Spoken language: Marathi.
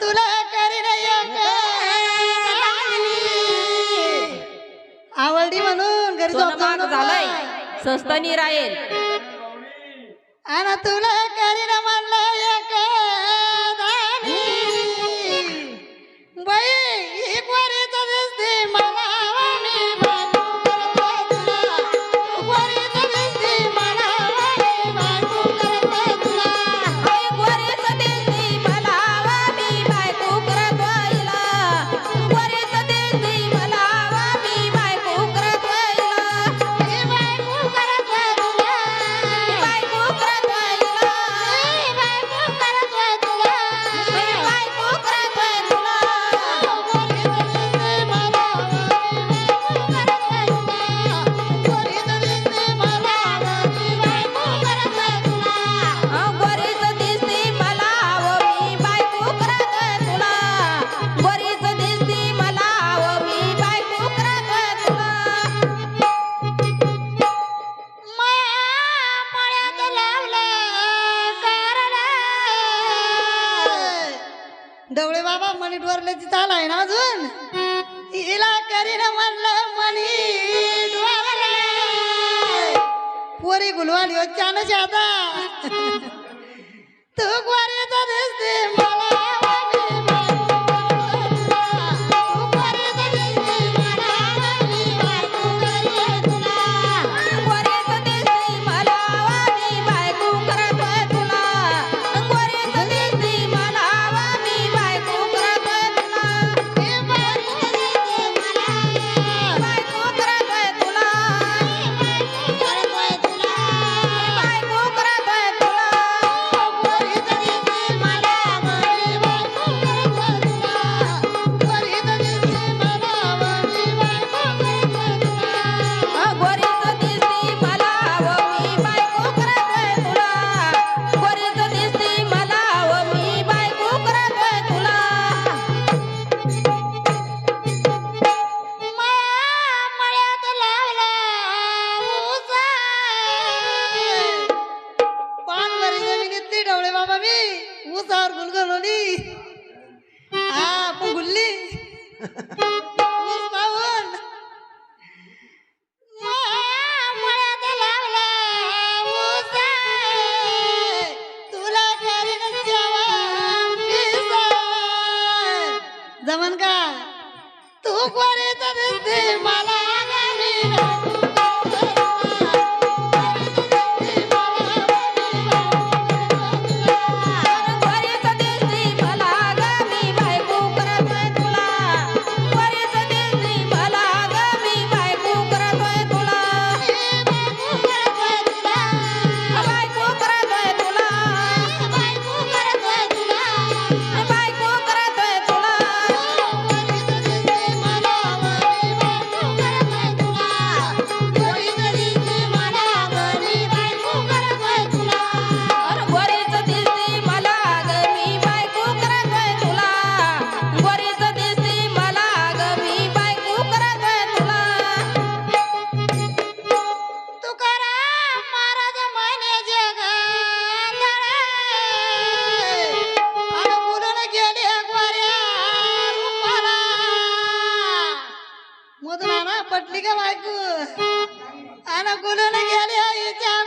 तुला करीन आवडली म्हणून घरी सोनं झालाय. स्वस्त स्वस्तानी राहील आणि तुला डवळे बाबा मनी डोरले तिथं आलाय ना अजून? हिला करीन म्हणलं मनी डोरले. पोरी गुलवाली होत्या ना आता. तू ग्वारीचा दिसते मला. उगवरे तर मला पटली का बायको? आणि गुलून गेली आईच्या